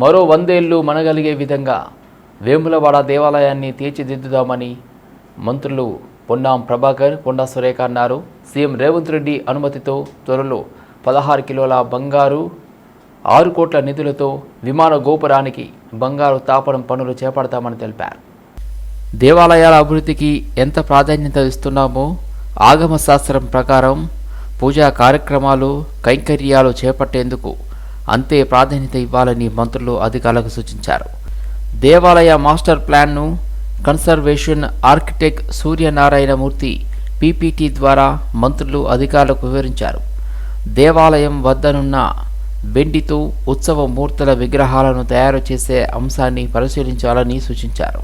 మరో వందేళ్ళు మనగలిగే విధంగా వేములవాడ దేవాలయాన్ని తీర్చిదిద్దుదామని మంత్రులు పొన్నాం ప్రభాకర్ కొండా సురేఖ అన్నారు. సీఎం రేవంత్ రెడ్డి అనుమతితో త్వరలో పదహారు కిలోల బంగారు ఆరు కోట్ల నిధులతో విమాన గోపురానికి బంగారు తాపడం పనులు చేపడతామని తెలిపారు. దేవాలయాల అభివృద్ధికి ఎంత ప్రాధాన్యత ఇస్తున్నామో ఆగమశాస్త్రం ప్రకారం పూజా కార్యక్రమాలు కైంకర్యాలు చేపట్టేందుకు అంతే ప్రాధాన్యత ఇవ్వాలని మంత్రులు అధికారులకు సూచించారు. దేవాలయ మాస్టర్ ప్లాన్ను కన్సర్వేషన్ ఆర్కిటెక్ట్ సూర్యనారాయణమూర్తి పీపీటీ ద్వారా మంత్రులు అధికారులకు వివరించారు. దేవాలయం వద్దనున్న బెండితో ఉత్సవ మూర్తుల విగ్రహాలను తయారు చేసే అంశాన్ని పరిశీలించాలని సూచించారు.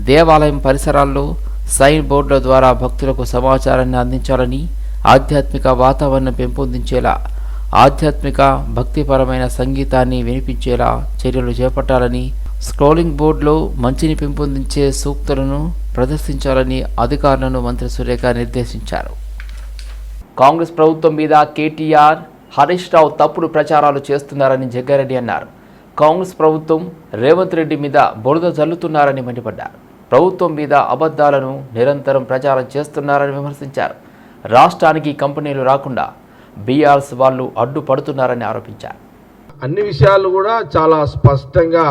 దేవాలయం పరిసరాల్లో సైన్ బోర్డుల ద్వారా భక్తులకు సమాచారాన్ని అందించాలని ఆధ్యాత్మిక వాతావరణం పెంపొందించేలా ఆధ్యాత్మిక భక్తిపరమైన సంగీతాన్ని వినిపించేలా చర్యలు చేపట్టాలని స్క్రోలింగ్ బోర్డులో మంచిని పెంపొందించే సూక్తులను ప్రదర్శించాలని అధికారులను మంత్రి సురేఖ నిర్దేశించారు. కాంగ్రెస్ ప్రభుత్వం మీద కేటీఆర్ హరీష్ రావు తప్పుడు ప్రచారాలు చేస్తున్నారని జగ్గారెడ్డి అన్నారు. కాంగ్రెస్ ప్రభుత్వం రేవంత్ రెడ్డి మీద బురద జల్లుతున్నారని మండిపడ్డారు. ప్రభుత్వం మీద అబద్ధాలను నిరంతరం ప్రచారం చేస్తున్నారని విమర్శించారు. రాష్ట్రానికి కంపెనీలు రాకుండా బీఆర్ఎస్ వాళ్ళు అడ్డుపడుతున్నారని ఆరోపించారు. అన్ని విషయాలు కూడా చాలా స్పష్టంగా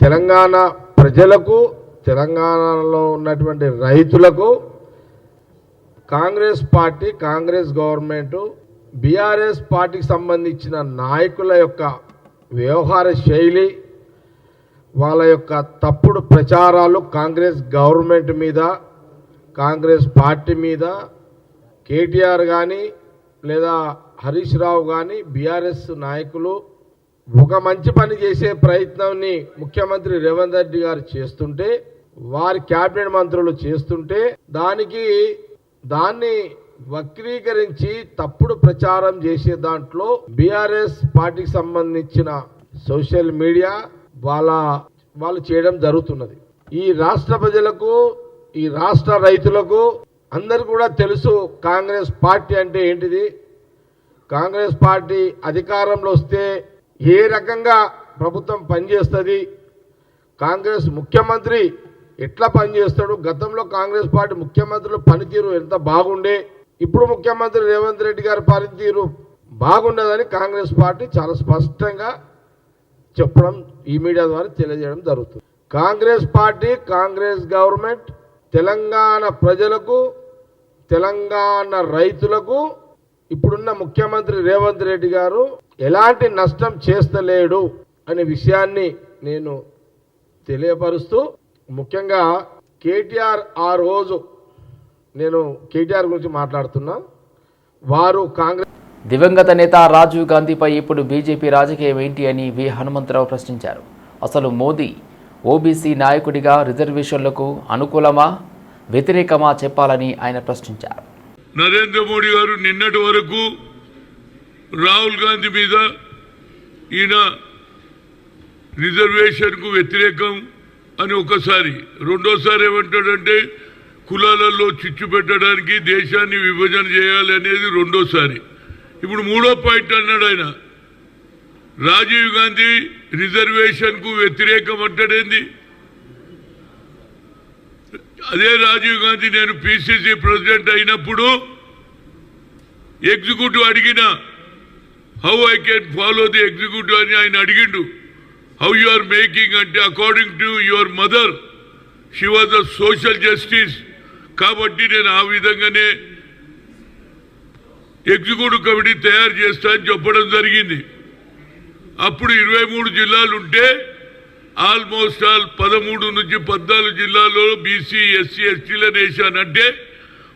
తెలంగాణ ప్రజలకు తెలంగాణలో ఉన్నటువంటి రైతులకు Congress party Congress government BRS పార్టీకి సంబంధించిన నాయకుల యొక్క వ్యవహార శైలి వాళ్ళ యొక్క తప్పుడు ప్రచారాలు కాంగ్రెస్ గవర్నమెంట్ మీద కాంగ్రెస్ పార్టీ మీద కేటీఆర్ కానీ లేదా హరీష్ రావు కానీ బీఆర్ఎస్ నాయకులు ఒక మంచి పని చేసే ప్రయత్నాన్ని ముఖ్యమంత్రి రేవంత్ రెడ్డి గారు చేస్తుంటే వారి కేబినెట్ మంత్రులు చేస్తుంటే దానికి దాన్ని వక్రీకరించి తప్పుడు ప్రచారం చేసే దాంట్లో బీఆర్ఎస్ పార్టీకి సంబంధించిన సోషల్ మీడియా వాళ్ళ వాళ్ళు చేయడం జరుగుతున్నది. ఈ రాష్ట్ర ప్రజలకు ఈ రాష్ట్ర రైతులకు అందరు కూడా తెలుసు కాంగ్రెస్ పార్టీ అంటే ఏంటిది? కాంగ్రెస్ పార్టీ అధికారంలో వస్తే ఏ రకంగా ప్రభుత్వం పనిచేస్తుంది? కాంగ్రెస్ ముఖ్యమంత్రి ఎట్లా పనిచేస్తాడు? గతంలో కాంగ్రెస్ పార్టీ ముఖ్యమంత్రుల పనితీరు ఎంత బాగుండే? ఇప్పుడు ముఖ్యమంత్రి రేవంత్ రెడ్డి గారి పనితీరు బాగుండదని కాంగ్రెస్ పార్టీ చాలా స్పష్టంగా చెప్పడం ఈ మీడియా ద్వారా తెలియజేయడం జరుగుతుంది. Congress party Congress government Telangana ప్రజలకు తెలంగాణ రైతులకు ఇప్పుడున్న ముఖ్యమంత్రి రేవంత్ రెడ్డి గారు ఎలాంటి నష్టం చేస్తలేడు అనే విషయాన్ని నేను తెలియపరుస్తూ ముఖ్యంగా కేటీఆర్ ఆ రోజు నేను కేటీఆర్ గురించి మాట్లాడుతున్నా. వారు కాంగ్రెస్ దివంగత నేత రాజీవ్ గాంధీపై ఇప్పుడు బీజేపీ రాజకీయం ఏంటి అని వి. హనుమంతరావు ప్రశ్నించారు. అసలు మోదీ ఓబీసీ నాయకుడిగా రిజర్వేషన్లకు అనుకూలమా? వ్యతిరేకమా చెప్పాలని ఆయన ప్రశ్నించారు. నరేంద్ర మోడీ గారు నిన్నటి వరకు రాహుల్ గాంధీ మీద ఈయన రిజర్వేషన్కు వ్యతిరేకం అని ఒకసారి రెండోసారి ఏమంటాడంటే కులాలలో చిచ్చు పెట్టడానికి దేశాన్ని విభజన చేయాలి అనేది రెండోసారి. ఇప్పుడు మూడో పాయింట్ అన్నాడు ఆయన. రాజీవ్ గాంధీ రిజర్వేషన్కు వ్యతిరేకం అంటాడేంది? అదే రాజీవ్ గాంధీ నేను పిసిసి ప్రెసిడెంట్ అయినప్పుడు ఎగ్జిక్యూటివ్ అడిగిన how I can follow the executive అని ఆయన అడిగిండు. హౌ యు ఆర్ మేకింగ్ అంటే according to your mother she was a social justice కాబట్టి నేను ఆ విధంగానే ఎగ్జిక్యూటివ్ కమిటీ తయారు చేస్తా అని చెప్పడం జరిగింది. అప్పుడు ఇరవై మూడు జిల్లాలుంటే ఆల్మోస్ట్ ఆల్ పదమూడు నుంచి పద్నాలుగు జిల్లాల్లో బీసీ ఎస్సీ ఎస్టీలను వేసానంటే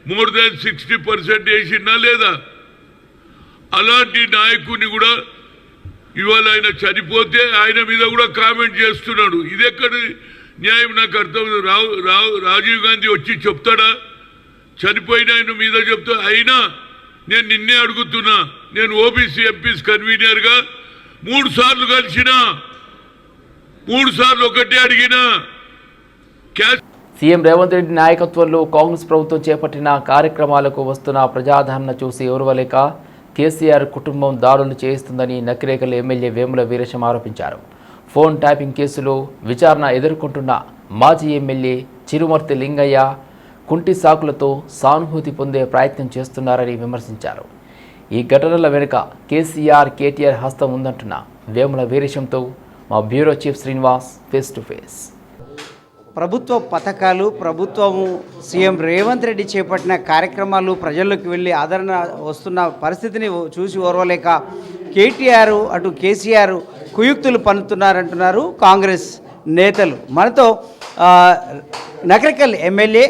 మోర్ దాన్ సిక్స్టీ పర్సెంట్ వేసినా లేదా? అలాంటి నాయకుడిని కూడా ఇవాళ ఆయన చనిపోతే ఆయన మీద కూడా కామెంట్ చేస్తున్నాడు. ఇదెక్కడ న్యాయం? నాకు అర్థం రావు రావు రాజీవ్ గాంధీ వచ్చి చెప్తాడా? చనిపోయిన ఆయన మీద చెప్తా అయినా నేను నిన్నే అడుగుతున్నా. నేను ఓబీసీ ఎంపీస్ కన్వీనర్గా మూడు సార్లు కలిసినా మూడు సార్లు ఒకటే అడిగిన. సీఎం రేవంత్ రెడ్డి నాయకత్వంలో కాంగ్రెస్ ప్రభుత్వం చేపట్టిన కార్యక్రమాలకు వస్తున్న ప్రజాదరణ చూసి ఓర్వలేక కేసీఆర్ కుటుంబం దాడులు చేయిస్తుందని నకిరేకల్ ఎమ్మెల్యే వేముల వీరేశం ఆరోపించారు. ఫోన్ ట్యాపింగ్ కేసులో విచారణ ఎదుర్కొంటున్న మాజీ ఎమ్మెల్యే చిరుమర్తి లింగయ్య కుంటి సాకులతో సానుభూతి పొందే ప్రయత్నం చేస్తున్నారని విమర్శించారు. ఈ ఘటనల వెనుక కేసీఆర్ కేటీఆర్ హస్తం ఉందంటున్న వేముల వీరేశంతో మా bureau chief Srinivas face to face. ప్రభుత్వ పథకాలు ప్రభుత్వము సీఎం రేవంత్ రెడ్డి చేపట్టిన కార్యక్రమాలు ప్రజల్లోకి వెళ్ళి ఆదరణ వస్తున్న పరిస్థితిని చూసి ఓర్వలేక కేటీఆర్ అటు కేసీఆర్ కుయుక్తులు పన్నుతున్నారంటున్నారు కాంగ్రెస్ నేతలు. మనతో నకరికల్ ఎమ్మెల్యే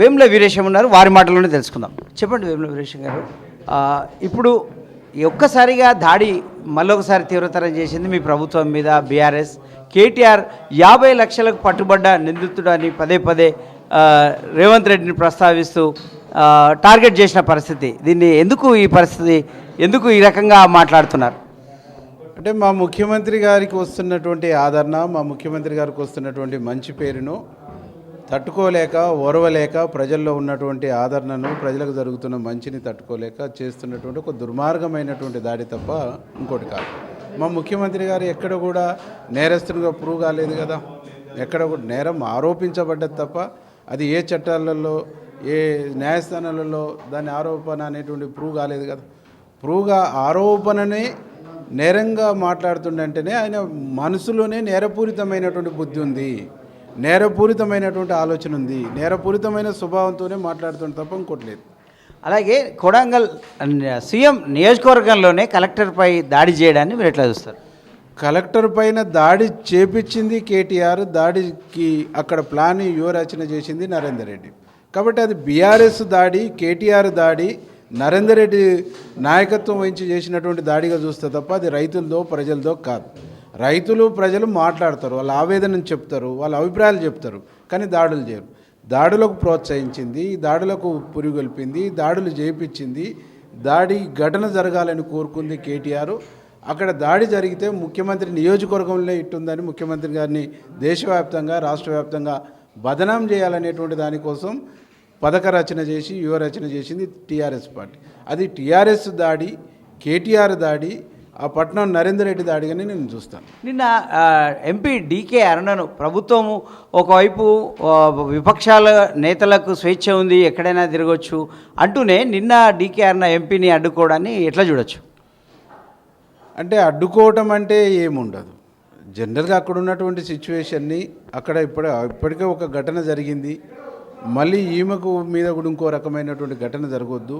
వేముల వీరేశం ఉన్నారు. వారి మాటల్లోనే తెలుసుకుందాం. చెప్పండి వేముల వీరేశం గారు. ఇప్పుడు ఒక్కసారిగా దాడి మళ్ళొకసారి తీవ్రతరం చేసింది మీ ప్రభుత్వం మీద బీఆర్ఎస్. కేటీఆర్ యాభై లక్షలకు పట్టుబడ్డ నిందితుడు అని పదే పదే రేవంత్ రెడ్డిని ప్రస్తావిస్తూ టార్గెట్ చేసిన పరిస్థితి. దీన్ని ఎందుకు ఈ పరిస్థితి ఎందుకు ఈ రకంగా మాట్లాడుతున్నారు? అంటే మా ముఖ్యమంత్రి గారికి వస్తున్నటువంటి ఆదరణ మా ముఖ్యమంత్రి గారికి వస్తున్నటువంటి మంచి పేరును తట్టుకోలేక ఓర్వలేక ప్రజల్లో ఉన్నటువంటి ఆదరణను ప్రజలకు జరుగుతున్న మంచిని తట్టుకోలేక చేస్తున్నటువంటి ఒక దుర్మార్గమైనటువంటి దాడి తప్ప ఇంకోటి కాదు. మా ముఖ్యమంత్రి గారు ఎక్కడ కూడా నేరస్తునిగా ప్రూవ్ కాలేదు కదా. ఎక్కడ కూడా నేరం ఆరోపించబడ్డది తప్ప అది ఏ చట్టాలలో ఏ న్యాయస్థానాలలో దాని ఆరోపణ అనేటువంటి ప్రూవ్ కాలేదు కదా. ప్రూవ్గా ఆరోపణనే నేరంగా మాట్లాడుతుండంటేనే ఆయన మనసులోనే నేరపూరితమైనటువంటి బుద్ధి ఉంది. నేరపూరితమైనటువంటి ఆలోచన ఉంది. నేరపూరితమైన స్వభావంతోనే మాట్లాడుతుంటే తప్ప ఇంకోటి లేదు. అలాగే కొడంగల్ సీఎం నియోజకవర్గంలోనే కలెక్టర్పై దాడి చేయడాన్ని మీరు ఎట్లా చూస్తారు? కలెక్టర్ పైన దాడి చేపించింది కేటీఆర్ దాడికి అక్కడ ప్లాన్ యువరచన చేసింది నరేందర్ రెడ్డి. కాబట్టి అది బీఆర్ఎస్ దాడి కేటీఆర్ దాడి నరేందర్ రెడ్డి నాయకత్వం వహించి చేసినటువంటి దాడిగా చూస్తే తప్ప అది రైతులదో ప్రజలదో కాదు. రైతులు ప్రజలు మాట్లాడతారు వాళ్ళ ఆవేదనను చెప్తారు వాళ్ళ అభిప్రాయాలు చెప్తారు కానీ దాడులు చేయరు. దాడులకు ప్రోత్సహించింది దాడులకు పురిగొల్పింది దాడులు చేయించింది దాడి ఘటన జరగాలని కోరుకుంది కేటీఆర్. అక్కడ దాడి జరిగితే ముఖ్యమంత్రి నియోజకవర్గంలో ఇట్టుందని ముఖ్యమంత్రి గారిని దేశవ్యాప్తంగా రాష్ట్ర వ్యాప్తంగా బదనాం చేయాలనేటువంటి దానికోసం పథక రచన చేసి యువ రచన చేసింది టీఆర్ఎస్ పార్టీ. అది టీఆర్ఎస్ దాడి కేటీఆర్ దాడి ఆ పట్నం నరేందర్ రెడ్డి దాడిగానే నేను చూస్తాను. నిన్న ఎంపీ డీకే అరుణను ప్రభుత్వము ఒకవైపు విపక్షాల నేతలకు స్వేచ్ఛ ఉంది ఎక్కడైనా తిరగవచ్చు అంటూనే నిన్న డీకే అరుణ ఎంపీని అడ్డుకోవడాన్ని ఎట్లా చూడొచ్చు? అంటే అడ్డుకోవటం అంటే ఏముండదు. జనరల్గా అక్కడ ఉన్నటువంటి సిచ్యువేషన్ని అక్కడ ఇప్పుడు ఇప్పటికే ఒక ఘటన జరిగింది. మళ్ళీ ఈమెకు మీద కూడా ఇంకో రకమైనటువంటి ఘటన జరగొద్దు.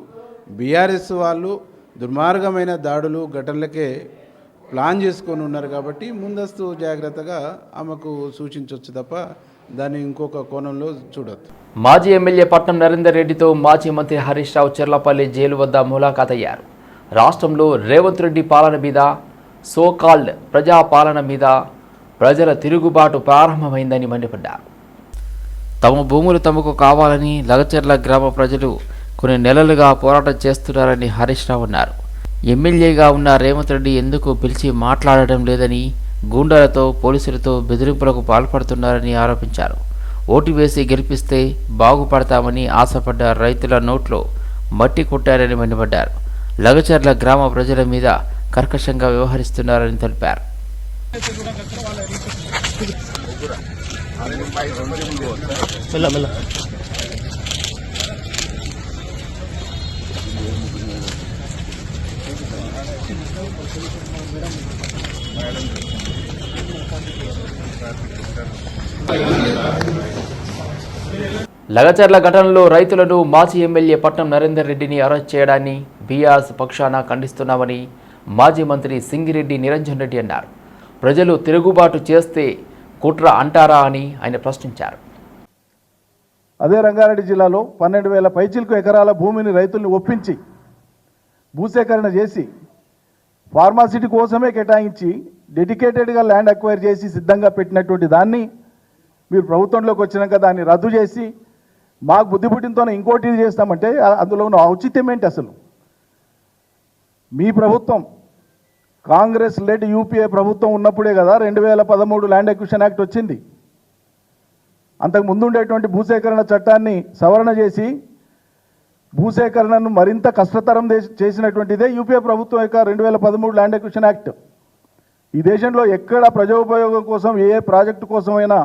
బీఆర్ఎస్ వాళ్ళు దుర్మార్గమైన దాడులు ఘటనలకే ప్లాన్ చేసుకొని ఉన్నారు కాబట్టి ముందస్తు జాగ్రత్తగా ఆమెకు సూచించవచ్చు తప్ప దాన్ని ఇంకొక కోణంలో చూడొద్దు. మాజీ ఎమ్మెల్యే పట్నం నరేందర్ రెడ్డితో మాజీ మంత్రి హరీష్ రావు చెర్లపల్లి జైలు వద్ద ములాఖాత్ అయ్యారు రాష్ట్రంలో రేవంత్ రెడ్డి పాలన మీద సోకాల్డ్ ప్రజా పాలన మీద ప్రజల తిరుగుబాటు ప్రారంభమైందని మండిపడ్డారు. తమ భూములు తమకు కావాలని లగచర్ల గ్రామ ప్రజలు కొన్ని నెలలుగా పోరాటం చేస్తున్నారని హరీష్ రావు అన్నారు. ఎమ్మెల్యేగా ఉన్న రేవంత్ రెడ్డి ఎందుకు పిలిచి మాట్లాడడం లేదని గూండాలతో పోలీసులతో బెదిరింపులకు పాల్పడుతున్నారని ఆరోపించారు. ఓటు వేసి గెలిపిస్తే బాగుపడతామని ఆశపడ్డ రైతుల నోట్లో మట్టి కొట్టారని మండిపడ్డారు. లగచర్ల గ్రామ ప్రజల మీద కర్కశంగా వ్యవహరిస్తున్నారని తెలిపారు. లగచర్ల ఘటనలో రైతులను మాజీ ఎమ్మెల్యే పట్నం నరేందర్ రెడ్డిని అరెస్ట్ చేయడాన్ని బీఆర్ఎస్ పక్షాన ఖండిస్తున్నామని మాజీ మంత్రి సింగిరెడ్డి నిరంజన్ రెడ్డి అన్నారు. ప్రజలు తిరుగుబాటు చేస్తే కుట్ర అంటారా అని ఆయన ప్రశ్నించారు. అదే రంగారెడ్డి జిల్లాలో పన్నెండు వేల పైచిలకు ఎకరాల భూమిని రైతుల్ని ఒప్పించి భూసేకరణ చేసి ఫార్మాసిటీ కోసమే కేటాయించి డెడికేటెడ్గా ల్యాండ్ అక్వైర్ చేసి సిద్ధంగా పెట్టినటువంటి దాన్ని మీరు ప్రభుత్వంలోకి వచ్చినాక దాన్ని రద్దు చేసి మాకు బుద్ధి పుట్టినతోనే ఇంకోటి చేస్తామంటే అందులో ఉన్న ఔచిత్యం ఏంటి అసలు? మీ ప్రభుత్వం కాంగ్రెస్ లెడ్ యూపీఏ ప్రభుత్వం ఉన్నప్పుడే కదా రెండు వేల పదమూడు ల్యాండ్ ఎక్విషన్ యాక్ట్ వచ్చింది. అంతకు ముందు ఉండేటువంటి భూసేకరణ చట్టాన్ని సవరణ చేసి భూసేకరణను మరింత కష్టతరం చేసినటువంటిదే యూపీఏ ప్రభుత్వం యొక్క రెండు వేల పదమూడు ల్యాండ్ ఎక్విషన్ యాక్ట్. ఈ దేశంలో ఎక్కడ ప్రజోపయోగం కోసం ఏ ప్రాజెక్టు కోసమైనా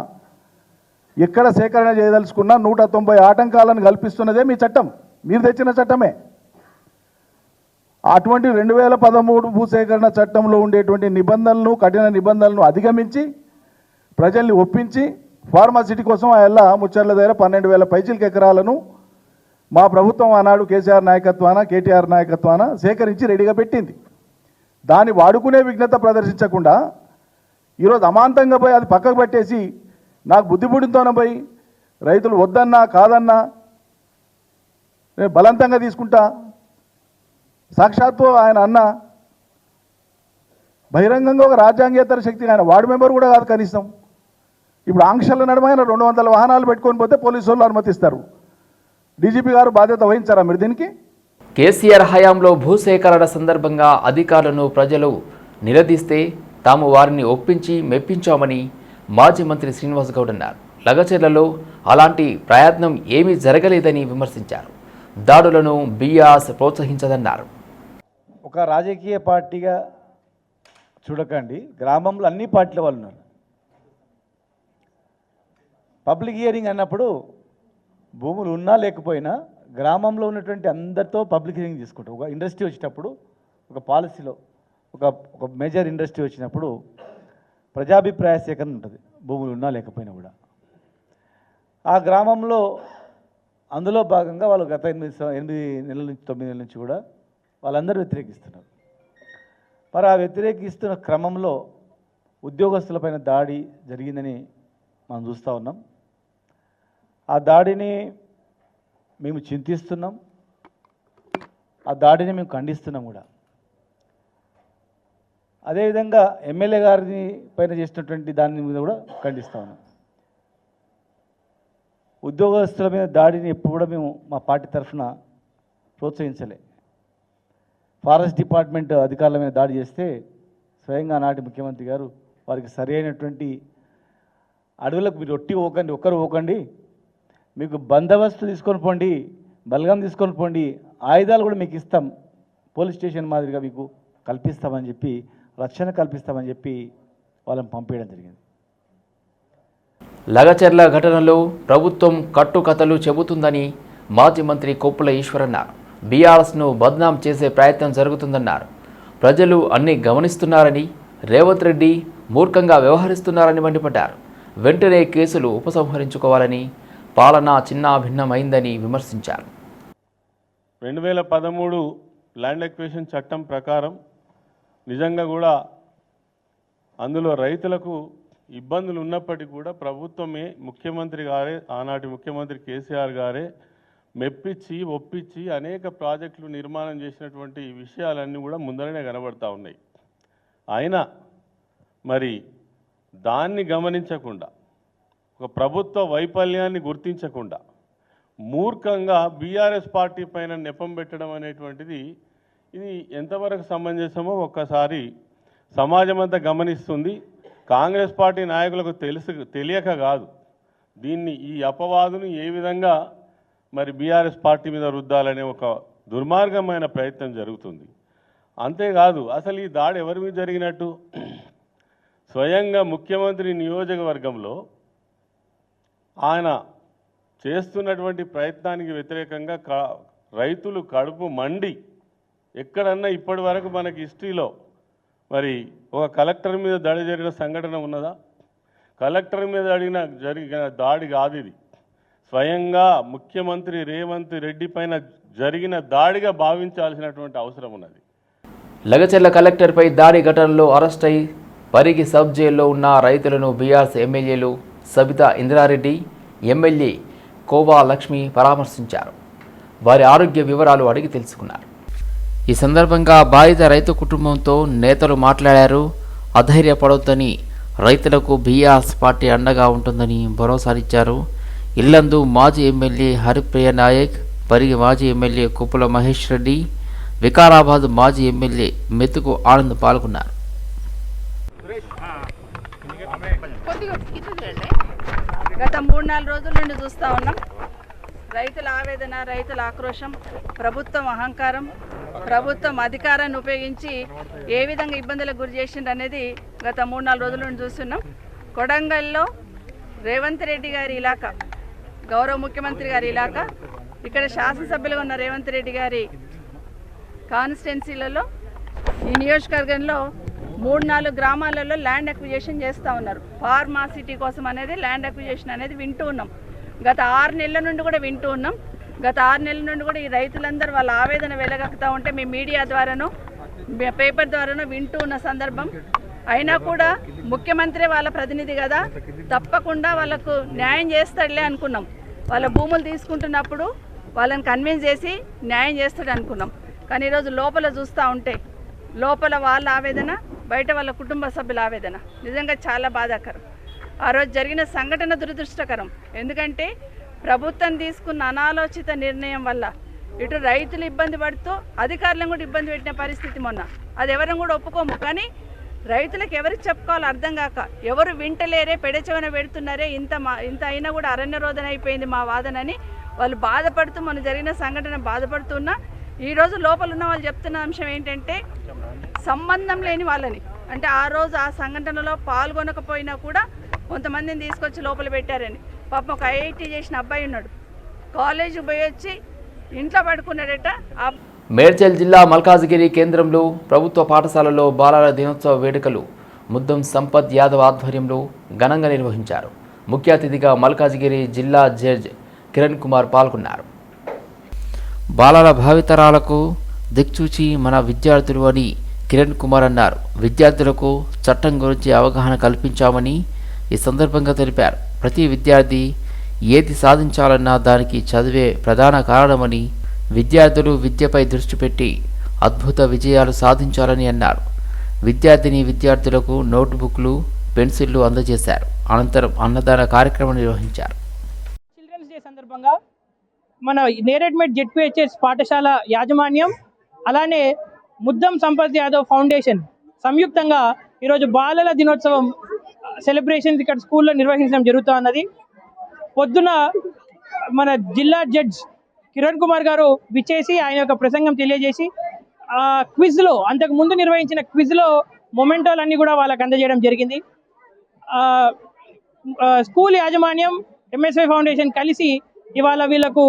ఎక్కడ సేకరణ చేయదలుచుకున్నా నూట తొంభై ఆటంకాలను కల్పిస్తున్నదే మీ చట్టం. మీరు తెచ్చిన చట్టమే. అటువంటి రెండు వేల పదమూడు భూసేకరణ చట్టంలో ఉండేటువంటి నిబంధనలను కఠిన నిబంధనలను అధిగమించి ప్రజల్ని ఒప్పించి ఫార్మాసిటీ కోసం ఆ ఎల్ల ముచ్చర్ల దగ్గర పన్నెండు వేల పైచిలకు ఎకరాలను మా ప్రభుత్వం ఆనాడు కేసీఆర్ నాయకత్వాన కేటీఆర్ నాయకత్వాన సేకరించి రెడీగా పెట్టింది. దాన్ని వాడుకునే విఘ్నత ప్రదర్శించకుండా ఈరోజు అమాంతంగా పోయి అది పక్కకు పెట్టేసి నాకు బుద్ధిపుడితోనే పోయి రైతులు వద్దన్నా కాదన్నా నేను బలవంతంగా తీసుకుంటా సాక్షాత్తు ఆయన అన్న బహిరంగంగా ఒక రాజ్యాంగేతర శక్తి ఆయన వార్డు మెంబర్ కూడా కాదు కనీసం. ఇప్పుడు ఆంక్షల నడమ ఆయన రెండు వందల వాహనాలు పెట్టుకొని పోతే పోలీసు వాళ్ళు అనుమతిస్తారు. డీజీపీ గారు బాధ్యత వహించారా మీరు దీనికి? కేసీఆర్ హయాంలో భూసేకరణ సందర్భంగా అధికారులను ప్రజలు నిలదీస్తే తాము వారిని ఒప్పించి మెప్పించామని మాజీ మంత్రి శ్రీనివాస్ గౌడ్ అన్నారు. లగచెర్లలో అలాంటి ప్రయత్నం ఏమీ జరగలేదని విమర్శించారు. దాడులను బీఆర్ఎస్ ప్రోత్సహించదన్నారు. ఒక రాజకీయ పార్టీగా చూడకండి. గ్రామంలో అన్ని పార్టీల వాళ్ళు ఉన్నారు. పబ్లిక్ హియరింగ్ అన్నప్పుడు భూములు ఉన్నా లేకపోయినా గ్రామంలో ఉన్నటువంటి అందరితో పబ్లిక్ హీరింగ్ తీసుకుంటాం ఒక ఇండస్ట్రీ వచ్చేటప్పుడు ఒక పాలసీలో ఒక ఒక మేజర్ ఇండస్ట్రీ వచ్చినప్పుడు ప్రజాభిప్రాయ సేకరణ ఉంటుంది. భూములు ఉన్నా లేకపోయినా కూడా. ఆ గ్రామంలో అందులో భాగంగా వాళ్ళు గత ఎనిమిది ఎనిమిది నెలల నుంచి తొమ్మిది నెలల నుంచి కూడా వాళ్ళందరూ వ్యతిరేకిస్తున్నారు. మరి ఆ వ్యతిరేకిస్తున్న క్రమంలో ఉద్యోగస్తులపైన దాడి జరిగిందని మనం చూస్తూ ఉన్నాం. ఆ దాడిని మేము చింతిస్తున్నాం. ఆ దాడిని మేము ఖండిస్తున్నాం కూడా. అదేవిధంగా ఎమ్మెల్యే గారిని పైన చేసినటువంటి దాని మీద కూడా ఖండిస్తా ఉన్నాం. ఉద్యోగస్తుల మీద దాడిని ఎప్పుడు కూడా మేము మా పార్టీ తరఫున ప్రోత్సహించలే. ఫారెస్ట్ డిపార్ట్మెంట్ అధికారుల మీద దాడి చేస్తే స్వయంగా నాటి ముఖ్యమంత్రి గారు వారికి సరి అయినటువంటి అడవులకు మీరు ఒట్టి పోకండి ఒక్కరు పోకండి మీకు బందోబస్తు తీసుకొని పోండి బలగం తీసుకొని పోండి ఆయుధాలు కూడా మీకు ఇస్తాం. పోలీస్ స్టేషన్ మాదిరిగా మీకు కల్పిస్తామని చెప్పి రక్షణ కల్పిస్తామని చెప్పి వాళ్ళని పంపించడం జరిగింది. లగచెర్ల ఘటనలో ప్రభుత్వం కట్టుకథలు చెబుతుందని మాజీ మంత్రి కొప్పుల ఈశ్వరన్న బీఆర్ఎస్ను బద్నాం చేసే ప్రయత్నం జరుగుతుందన్నారు. ప్రజలు అన్ని గమనిస్తున్నారని రేవంత్ రెడ్డి మూర్ఖంగా వ్యవహరిస్తున్నారని మండిపడ్డారు. వెంటనే కేసులు ఉపసంహరించుకోవాలని పాలన చిన్నాభిన్నమైందని విమర్శించారు. రెండు వేల పదమూడు ల్యాండ్ ఎక్వేషన్ చట్టం ప్రకారం నిజంగా కూడా అందులో రైతులకు ఇబ్బందులు ఉన్నప్పటికీ కూడా ప్రభుత్వమే ముఖ్యమంత్రి గారే ఆనాటి ముఖ్యమంత్రి కేసీఆర్ గారే మెప్పించి ఒప్పించి అనేక ప్రాజెక్టులు నిర్మాణం చేసినటువంటి విషయాలన్నీ కూడా ముందరనే కనబడతా ఉన్నాయి. అయినా మరి దాన్ని గమనించకుండా ఒక ప్రభుత్వ వైఫల్యాన్ని గుర్తించకుండా మూర్ఖంగా బీఆర్ఎస్ పార్టీ పైన నెపం పెట్టడం అనేటువంటిది ఇది ఎంతవరకు సమంజసమో ఒక్కసారి సమాజం అంతా గమనిస్తుంది. కాంగ్రెస్ పార్టీ నాయకులకు తెలుసు తెలియక కాదు. దీన్ని ఈ అపవాదును ఏ విధంగా మరి బీఆర్ఎస్ పార్టీ మీద రుద్దాలనే ఒక దుర్మార్గమైన ప్రయత్నం జరుగుతుంది. అంతేకాదు అసలు ఈ దాడి ఎవరి మీద జరిగినట్టు? స్వయంగా ముఖ్యమంత్రి నియోజకవర్గంలో ఆయన చేస్తున్నటువంటి ప్రయత్నానికి వ్యతిరేకంగా క- రైతులు కడుపు మండి ఎక్కడన్నా ఇప్పటి వరకు మనకి హిస్టరీలో మరి ఒక కలెక్టర్ మీద దాడి జరిగిన సంఘటన ఉన్నదా? కలెక్టర్ మీద అడిగిన జరిగిన దాడి కాదు ఇది. స్వయంగా ముఖ్యమంత్రి రేవంత్ రెడ్డి పైన జరిగిన దాడిగా భావించాల్సినటువంటి అవసరం ఉన్నది. లగచెర్ల కలెక్టర్పై దాడి ఘటనలో అరెస్ట్ అయి పరిగి సబ్ జైల్లో ఉన్న రైతులను బీఆర్ఎస్ ఎమ్మెల్యేలు సబితా ఇంద్రారెడ్డి ఎమ్మెల్యే కోవా లక్ష్మి పరామర్శించారు. వారి ఆరోగ్య వివరాలు అడిగి తెలుసుకున్నారు. ఈ సందర్భంగా బాధిత రైతు కుటుంబంతో నేతలు మాట్లాడారు. అధైర్యపడొద్దని రైతులకు బీఆర్ఎస్ పార్టీ అండగా ఉంటుందని భరోసానిచ్చారు ఇల్లందు మాజీ ఎమ్మెల్యే హరిప్రియ నాయక్ పరిగి మాజీ ఎమ్మెల్యే కుప్పల మహేష్ రెడ్డి వికారాబాద్ మాజీ ఎమ్మెల్యే మెతుకు ఆనంద్ పాల్గొన్నారు. గత మూడు నాలుగు రోజుల నుండి చూస్తూ ఉన్నాం. రైతుల ఆవేదన రైతుల ఆక్రోశం ప్రభుత్వం అహంకారం ప్రభుత్వం అధికారాన్ని ఉపయోగించి ఏ విధంగా ఇబ్బందులకు గురి చేసిండ్రు అనేది గత మూడు నాలుగు రోజుల నుండి చూస్తున్నాం. కొడంగల్లో రేవంత్ రెడ్డి గారి ఇలాకా గౌరవ ముఖ్యమంత్రి గారి ఇలాకా ఇక్కడ శాసనసభ్యులుగా ఉన్న రేవంత్ రెడ్డి గారి కాన్స్టిట్యున్సీలలో ఈ నియోజకవర్గంలో మూడు నాలుగు గ్రామాలలో ల్యాండ్ అక్విజేషన్ చేస్తూ ఉన్నారు. ఫార్మా సిటీ కోసం అనేది ల్యాండ్ అక్విజేషన్ అనేది వింటూ ఉన్నాం. గత ఆరు నెలల నుండి కూడా వింటూ ఉన్నాం. గత ఆరు నెలల నుండి కూడా ఈ రైతులందరూ వాళ్ళ ఆవేదన వెలగక్కుతూ ఉంటే మీ మీడియా ద్వారానో పేపర్ ద్వారానో వింటూ ఉన్న సందర్భం. అయినా కూడా ముఖ్యమంత్రి వాళ్ళ ప్రతినిధి కదా తప్పకుండా వాళ్ళకు న్యాయం చేస్తాడులే అనుకున్నాం. వాళ్ళ భూములు తీసుకుంటున్నప్పుడు వాళ్ళని కన్విన్స్ చేసి న్యాయం చేస్తాడు అనుకున్నాం కానీ ఈరోజు లోపల చూస్తూ ఉంటే లోపల వాళ్ళ ఆవేదన బయట వాళ్ళ కుటుంబ సభ్యుల ఆవేదన. నిజంగా చాలా బాధాకరం. ఆ రోజు జరిగిన సంఘటన దురదృష్టకరం. ఎందుకంటే ప్రభుత్వం తీసుకున్న అనాలోచిత నిర్ణయం వల్ల ఇటు రైతులు ఇబ్బంది పడుతూ అధికారులను కూడా ఇబ్బంది పెట్టిన పరిస్థితి మొన్న. అది ఎవరిని కూడా ఒప్పుకోము. కానీ రైతులకు ఎవరికి చెప్పుకోవాలో అర్థం కాక ఎవరు వింటలేరే పెడచెవన పెడుతున్నారే ఇంత మా ఇంత అయినా కూడా అరణ్య రోదన అయిపోయింది మా వాదనని వాళ్ళు బాధపడుతూ మన జరిగిన సంఘటన బాధపడుతున్నా ఈరోజు లోపల ఉన్న వాళ్ళు చెప్తున్న అంశం ఏంటంటే సంబంధం లేని వాళ్ళని. అంటే ఆ రోజు ఆ సంఘటనలో పాల్గొనకపోయినా కూడా కొంతమందిని తీసుకొచ్చి లోపల పెట్టారని. పాపం ఒక ఐఐటీ చేసిన అబ్బాయి ఉన్నాడు. కాలేజీకి పోయి వచ్చి ఇంట్లో పడుకున్నాడట. మేడ్చల్ జిల్లా మల్కాజ్గిరి కేంద్రంలో ప్రభుత్వ పాఠశాలలో బాలల దినోత్సవ వేడుకలు. ముద్దం సంపత్ యాదవ్ ఆధ్వర్యంలో ఘనంగా నిర్వహించారు. ముఖ్య అతిథిగా మల్కాజ్గిరి జిల్లా జడ్జ్ కిరణ్ కుమార్ పాల్గొన్నారు. బాలల భావితరాలకు దిక్చూచి మన విద్యార్థులు అని కిరణ్ కుమార్ అన్నారు. విద్యార్థులకు చట్టం గురించి అవగాహన కల్పించామని ఈ సందర్భంగా తెలిపారు. ప్రతి విద్యార్థి ఏది సాధించాలన్నా దానికి చదివే ప్రధాన కారణమని విద్యార్థులు విద్యపై దృష్టి పెట్టి అద్భుత విజయాలు సాధించాలని అన్నారు. విద్యార్థిని విద్యార్థులకు నోట్బుక్లు పెన్సిళ్ళు అందజేశారు. అనంతరం అన్నదాన కార్యక్రమం నిర్వహించారు. చిల్డ్రన్స్ డే సందర్భంగా మన నేరేడ్మెట్ జెడ్పిహెచ్ఎస్ పాఠశాల యాజమాన్యం అలానే ముద్దం సంపత్ యాదవ్ ఫౌండేషన్. సంయుక్తంగా ఈరోజు బాలల దినోత్సవం సెలబ్రేషన్స్ ఇక్కడ స్కూల్లో నిర్వహించడం జరుగుతూ ఉన్నది పొద్దున మన జిల్లా జడ్జ్ కిరణ్ కుమార్ గారు విచ్చేసి ఆయన యొక్క ప్రసంగం తెలియజేసి ఆ క్విజ్లో అంతకు ముందు నిర్వహించిన క్విజ్లో మొమెంటోలన్నీ కూడా వాళ్ళకి అందజేయడం జరిగింది. స్కూల్ యాజమాన్యం ఎంఎస్ఐ ఫౌండేషన్ కలిసి ఇవాళ వీళ్ళకు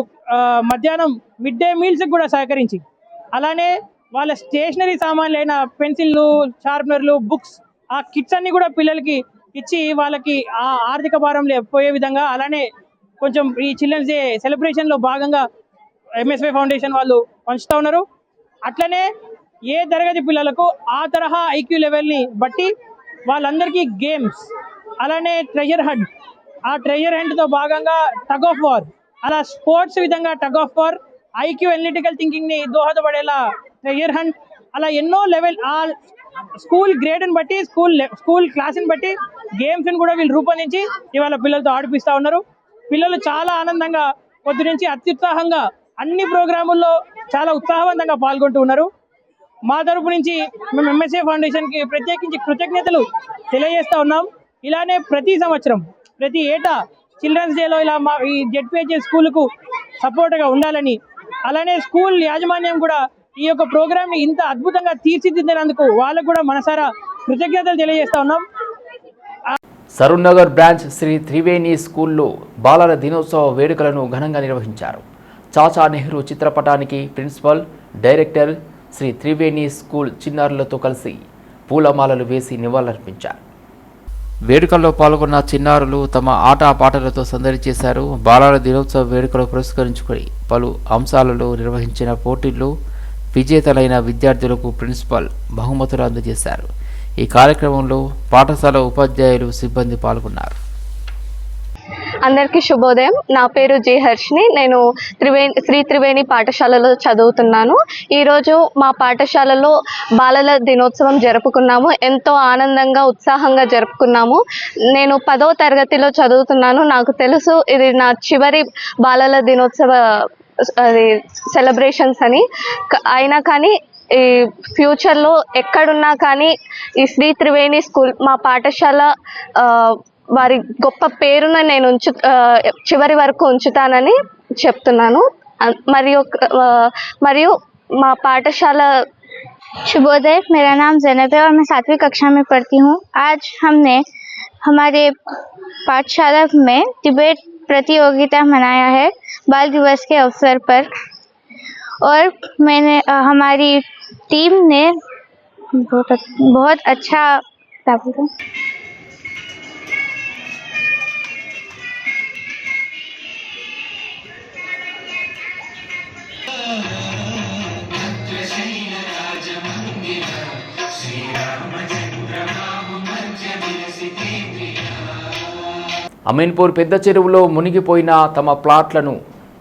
మధ్యాహ్నం మిడ్ డే మీల్స్కి కూడా సహకరించి అలానే వాళ్ళ స్టేషనరీ సామాన్లు అయిన పెన్సిళ్ళు షార్ప్నర్లు బుక్స్ ఆ కిట్స్ అన్ని కూడా పిల్లలకి ఇచ్చి వాళ్ళకి ఆ ఆర్థిక భారం పోయే విధంగా అలానే కొంచెం ఈ చిల్డ్రన్స్ డే సెలబ్రేషన్లో భాగంగా ఎంఎస్ఐ ఫౌండేషన్ వాళ్ళు పంచుతూ ఉన్నారు. అట్లనే ఏ తరగతి పిల్లలకు ఆ తరహా ఐక్యూ లెవెల్ని బట్టి వాళ్ళందరికీ గేమ్స్ అలానే ట్రెజర్ హంట్ ఆ ట్రెజర్ హంట్తో భాగంగా టగ్ ఆఫ్ వార్ అలా స్పోర్ట్స్ విధంగా tug of war IQ analytical థింకింగ్ని దోహదపడేలా ఇయర్ హండ్ అలా ఎన్నో లెవెల్ ఆ స్కూల్ గ్రేడ్ని బట్టి స్కూల్ స్కూల్ క్లాస్ని బట్టి గేమ్స్ని కూడా వీళ్ళు రూపొందించి ఇవాళ పిల్లలతో ఆడిపిస్తూ ఉన్నారు. పిల్లలు చాలా ఆనందంగా పొద్దు నుంచి అత్యుత్సాహంగా అన్ని ప్రోగ్రాముల్లో చాలా ఉత్సాహవంతంగా పాల్గొంటూ ఉన్నారు. మా తరపు నుంచి మేము ఎంఎస్ఏ ఫౌండేషన్కి ప్రత్యేకించి కృతజ్ఞతలు తెలియజేస్తూ ఉన్నాం. ఇలానే ప్రతి సంవత్సరం ప్రతి ఏటా చిల్డ్రన్స్ డేలో ఇలా మా ఈ జెడ్పిహెచ్ఎస్ స్కూల్కు సపోర్ట్గా ఉండాలని అలానే స్కూల్ యాజమాన్యం కూడా ఈ యొక్క ప్రోగ్రామ్ని ఇంత అద్భుతంగా తీర్చిదిద్దినందుకు వాళ్ళకు కూడా మనసారా కృతజ్ఞతలు తెలియజేస్తా ఉన్నాం. సరూర్నగర్ బ్రాంచ్ శ్రీ త్రివేణి స్కూల్లో బాలల దినోత్సవ వేడుకలను ఘనంగా నిర్వహించారు. చాచా నెహ్రూ చిత్రపటానికి principal director Shri Triveni school చిన్నారులతో కలిసి పూలమాలలు వేసి నివాళులర్పించారు. వేడుకల్లో పాల్గొన్న చిన్నారులు తమ ఆట పాటలతో సందడి చేశారు. బాలల దినోత్సవ వేడుకలు పురస్కరించుకొని పలు అంశాలలో నిర్వహించిన పోటీల్లో విజేతలైన విద్యార్థులకు ప్రిన్సిపాల్ బహుమతులు అందజేశారు. ఈ కార్యక్రమంలో పాఠశాల ఉపాధ్యాయులు సిబ్బంది పాల్గొన్నారు. అందరికీ శుభోదయం. నా పేరు జి హర్షిని నేను త్రివేణి శ్రీ త్రివేణి పాఠశాలలో చదువుతున్నాను. ఈరోజు మా పాఠశాలలో బాలల దినోత్సవం జరుపుకున్నాము. ఎంతో ఆనందంగా ఉత్సాహంగా జరుపుకున్నాము. నేను పదో తరగతిలో చదువుతున్నాను. నాకు తెలుసు ఇది నా చివరి బాలల దినోత్సవ అది సెలబ్రేషన్స్ అని క- అయినా కానీ ఈ ఫ్యూచర్లో ఎక్కడున్నా కానీ ఈ శ్రీ త్రివేణి స్కూల్ మా పాఠశాల ఆ, వారి గొప్ప పేరును నేను ఉంచు ఆ, చివరి వరకు ఉంచుతానని చెప్తున్నాను అన్- మరియు ఆ, మరియు మా పాఠశాల शुभोदय मेरा नाम जैनब है और मैं सातवीं कक्षा में पढ़ती हूँ आज हमने हमारे पाठशाला में डिबेट प्रतियोगिता मनाया है बाल दिवस के अवसर पर। और मैंने हमारी टीम ने बहुत बहुत अच्छा అమీన్పూర్ పెద్ద చెరువులో మునిగిపోయిన తమ ప్లాట్లను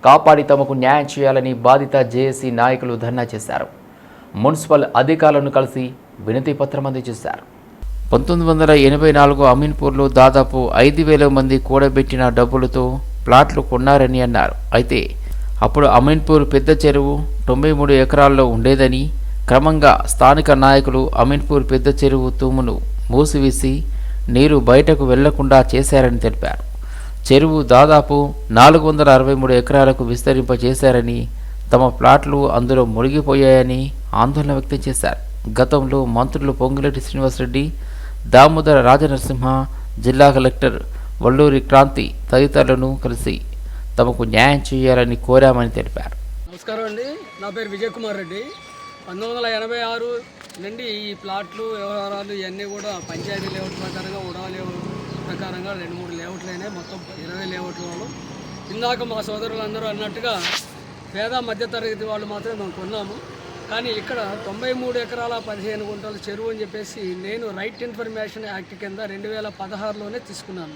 కాపాడి తమకు న్యాయం చేయాలని బాధిత జేఏసీ నాయకులు ధర్నా చేశారు. మున్సిపల్ అధికారులను కలిసి వినతి పత్రం అందజేశారు. పంతొమ్మిది వందల ఎనభై నాలుగు అమీన్పూర్లో దాదాపు ఐదు వేల మంది కూడబెట్టిన డబ్బులతో ప్లాట్లు కొన్నారని అన్నారు. అయితే అప్పుడు అమీన్పూర్ పెద్ద చెరువు తొంభై మూడు ఎకరాల్లో ఉండేదని క్రమంగా స్థానిక నాయకులు అమీన్పూర్ పెద్ద చెరువు తూమును మూసివేసి నీరు బయటకు వెళ్ళకుండా చేశారని తెలిపారు. చెరువు దాదాపు నాలుగు వందల అరవై మూడు ఎకరాలకు విస్తరింపజేశారని తమ ప్లాట్లు అందులో మునిగిపోయాయని ఆందోళన వ్యక్తం చేశారు. గతంలో మంత్రులు పొంగులేటి శ్రీనివాసరెడ్డి దామోదర రాజనరసింహ జిల్లా కలెక్టర్ వల్లూరి క్రాంతి తదితరులను కలిసి తమకు న్యాయం చేయాలని కోరామని తెలిపారు. నమస్కారం అండి. నా పేరు విజయ్ కుమార్ రెడ్డి. పంతొమ్మిది వందల ఎనభై ఆరు నుండి ఈ ప్లాట్లు వ్యవహారాలు ఇవన్నీ కూడా పంచాయతీ లేఅవుట్ ప్రకారంగా ఉడా లేఅవుట్ ప్రకారంగా రెండు మూడు లేఅవుట్లు అయినాయి. మొత్తం ఇరవై లేఅవుట్ల వాళ్ళు. ఇందాక మా సోదరులందరూ అన్నట్టుగా పేద మధ్యతరగతి వాళ్ళు మాత్రమే మేము కొన్నాము. కానీ ఇక్కడ తొంభై మూడు ఎకరాల పదిహేను గుంటల చెరువు అని చెప్పేసి నేను రైట్ ఇన్ఫర్మేషన్ యాక్ట్ కింద రెండు వేల పదహారులోనే తీసుకున్నాను.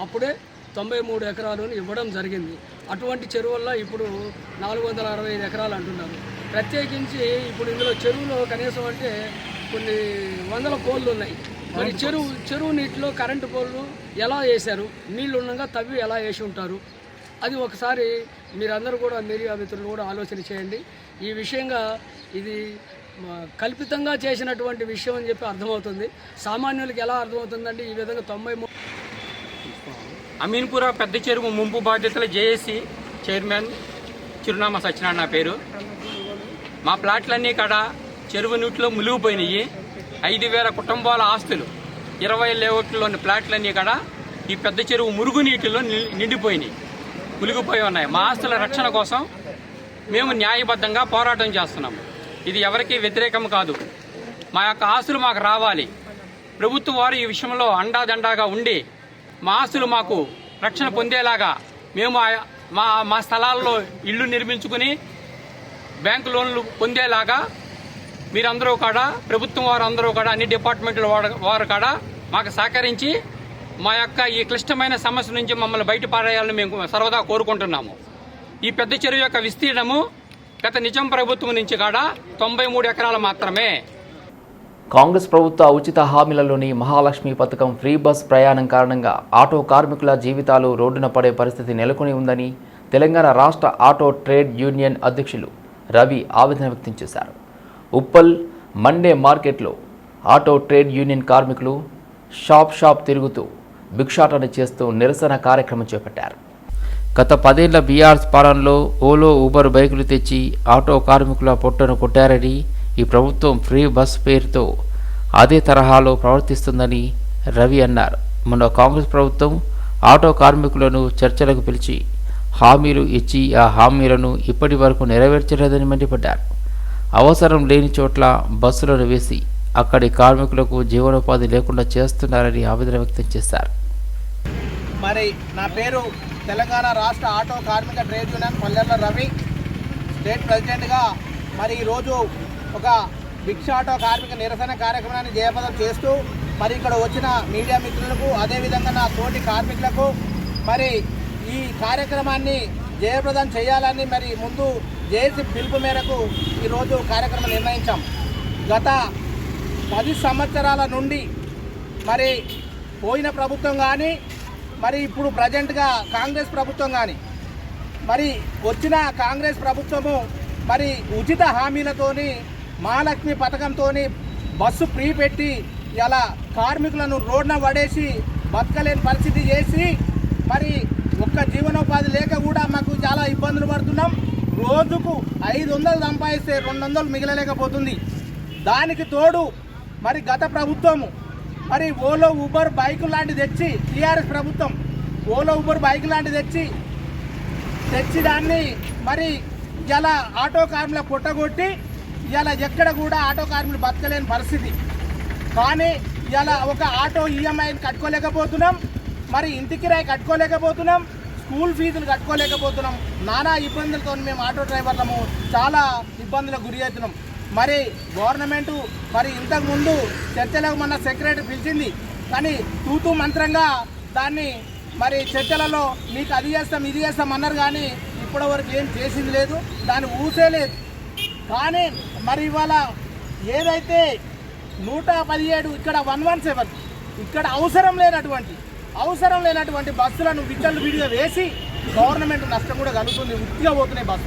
అప్పుడే తొంభై మూడు ఎకరాలను ఇవ్వడం జరిగింది. అటువంటి చెరువుల్లో ఇప్పుడు నాలుగు వందల అరవై ఐదు ఎకరాలు అంటున్నారు. ప్రత్యేకించి ఇప్పుడు ఇందులో చెరువులో కనీసం అంటే కొన్ని వందల పోల్లు ఉన్నాయి. మరి చెరువు చెరువు నీటిలో కరెంటు పోల్లు ఎలా వేశారు? నీళ్ళు ఉండగా తవ్వి ఎలా వేసి ఉంటారు? అది ఒకసారి మీరందరూ కూడా మీడియా మిత్రులు కూడా ఆలోచన చేయండి. ఈ విషయంగా ఇది కల్పితంగా చేసినటువంటి విషయం అని చెప్పి అర్థమవుతుంది. సామాన్యులకి ఎలా అర్థమవుతుందంటే ఈ విధంగా తొంభై అమీన్పుర పెద్ద చెరువు ముంపు బాధ్యతల జేఏసీ చైర్మన్ చిరునామా సత్యనారాయణ నా పేరు. మా ప్లాట్లన్నీ కాడ చెరువు నీటిలో మునిగిపోయినాయి. ఐదు వేల కుటుంబాల ఆస్తులు. ఇరవై లేఅవుట్లోని ప్లాట్లన్నీ కాడ ఈ పెద్ద చెరువు మురుగు నీటిలో ని- నిండిపోయినాయి. మునిగిపోయి ఉన్నాయి. మా ఆస్తుల రక్షణ కోసం మేము న్యాయబద్ధంగా పోరాటం చేస్తున్నాము ఇది ఎవరికీ వ్యతిరేకం కాదు. మా యొక్క ఆస్తులు మాకు రావాలి. ప్రభుత్వ వారు ఈ విషయంలో అండాదండాగా ఉండి మా ఆస్తులు మాకు రక్షణ పొందేలాగా మేము మా మా స్థలాల్లో ఇల్లు నిర్మించుకుని బ్యాంకు లోన్లు పొందేలాగా మీరందరూ కాడ ప్రభుత్వం వారు అందరూ కూడా అన్ని డిపార్ట్మెంట్ల వారు కాడ మాకు సహకరించి మా యొక్క ఈ క్లిష్టమైన సమస్య నుంచి మమ్మల్ని బయటపడేయాలని మేము సర్వదా కోరుకుంటున్నాము. ఈ పెద్ద చెరువు యొక్క విస్తీర్ణము గత నిజం ప్రభుత్వం నుంచి కాడ తొంభై మూడు ఎకరాలు మాత్రమే. కాంగ్రెస్ ప్రభుత్వ ఉచిత హామీలలోని మహాలక్ష్మి పథకం ఫ్రీ బస్ ప్రయాణం కారణంగా ఆటో కార్మికుల జీవితాలు రోడ్డున పడే పరిస్థితి నెలకొని ఉందని తెలంగాణ రాష్ట్ర ఆటో ట్రేడ్ యూనియన్ అధ్యక్షులు రవి ఆవేదన వ్యక్తం చేశారు. ఉప్పల్ మండే మార్కెట్లో ఆటో ట్రేడ్ యూనియన్ కార్మికులు షాప్ షాప్ తిరుగుతూ భిక్షాటన చేస్తూ నిరసన కార్యక్రమం చేపట్టారు. గత పదేళ్ళ బీఆర్ పాలనలో ఓలో ఊబర్ బైకులు తెచ్చి ఆటో కార్మికుల పొట్టను కొట్టారని ఈ ప్రభుత్వం ఫ్రీ బస్ పేరుతో అదే తరహాలో ప్రవర్తిస్తుందని రవి అన్నారు. మొన్న కాంగ్రెస్ ప్రభుత్వం ఆటో కార్మికులను చర్చలకు పిలిచి హామీలు ఇచ్చి ఆ హామీలను ఇప్పటి వరకు నెరవేర్చలేదని మండిపడ్డారు. అవసరం లేని చోట్ల బస్సులను వేసి అక్కడి కార్మికులకు జీవనోపాధి లేకుండా చేస్తున్నారని ఆవేదన వ్యక్తం చేశారు. మరి నా పేరు తెలంగాణ రాష్ట్ర ఆటో కార్మిక ట్రేడ్ యూనియన్ పల్లెల రవి. స్టేట్ ప్రెసిడెంట్గా మరి ఈరోజు ఒక భిక్ష ఆటో కార్మిక నిరసన కార్యక్రమాన్ని జయప్రదం చేస్తూ మరి ఇక్కడ వచ్చిన మీడియా మిత్రులకు అదేవిధంగా నా తోటి కార్మికులకు మరి ఈ కార్యక్రమాన్ని జయప్రదం చేయాలని మరి ముందు జేసీ పిలుపు మేరకు ఈరోజు కార్యక్రమం నిర్ణయించాం. గత పది సంవత్సరాల నుండి మరి పోయిన ప్రభుత్వం కానీ మరి ఇప్పుడు ప్రజెంట్గా కాంగ్రెస్ ప్రభుత్వం కానీ మరి వచ్చిన కాంగ్రెస్ ప్రభుత్వము మరి ఉచిత హామీలతోని మహాలక్ష్మి పథకంతో బస్సు ఫ్రీ పెట్టి ఇలా కార్మికులను రోడ్న పడేసి బతకలేని పరిస్థితి చేసి మరి ఒక్క జీవనోపాధి లేక కూడా మాకు చాలా ఇబ్బందులు పడుతున్నాం. రోజుకు ఐదు వందలు సంపాదిస్తే రెండు వందలు మిగలలేకపోతుంది. దానికి తోడు మరి గత ప్రభుత్వము మరి ఓలో ఊబర్ బైక్ లాంటిది తెచ్చి టీఆర్ఎస్ ప్రభుత్వం ఓలో ఊబర్ బైక్ లాంటి తెచ్చి తెచ్చి దాన్ని మరి ఇలా ఆటో కార్మికుల పుట్టగొట్టి ఇలా ఎక్కడ కూడా ఆటో కార్మికులు బతకలేని పరిస్థితి. కానీ ఇలా ఒక ఆటో ఈఎంఐని కట్టుకోలేకపోతున్నాం. మరి ఇంటి కిరాయి కట్టుకోలేకపోతున్నాం స్కూల్ ఫీజులు కట్టుకోలేకపోతున్నాం. నానా ఇబ్బందులతో మేము ఆటో డ్రైవర్లము చాలా ఇబ్బందులకు గురి అవుతున్నాం. మరి గవర్నమెంట్ మరి ఇంతకుముందు చర్చలకు మన సెక్రటరీ పిలిచింది కానీ తూతూ మంత్రంగా దాన్ని మరి చర్చలలో మీకు అది చేస్తాం ఇది చేస్తాం అన్నారు కానీ ఇప్పటివరకు ఏం చేసింది లేదు దాన్ని ఊసే లేదు. కానీ మరి ఇవాళ ఏదైతే నూట పదిహేడు ఇక్కడ వన్ వన్ సెవెన్ ఇక్కడ అవసరం లేనటువంటి అవసరం లేనటువంటి బస్సులను విచ్చలు విడిగా వేసి గవర్నమెంట్ నష్టం కూడా కలుగుతుంది. ఉత్తిగా పోతున్నాయి బస్సులు.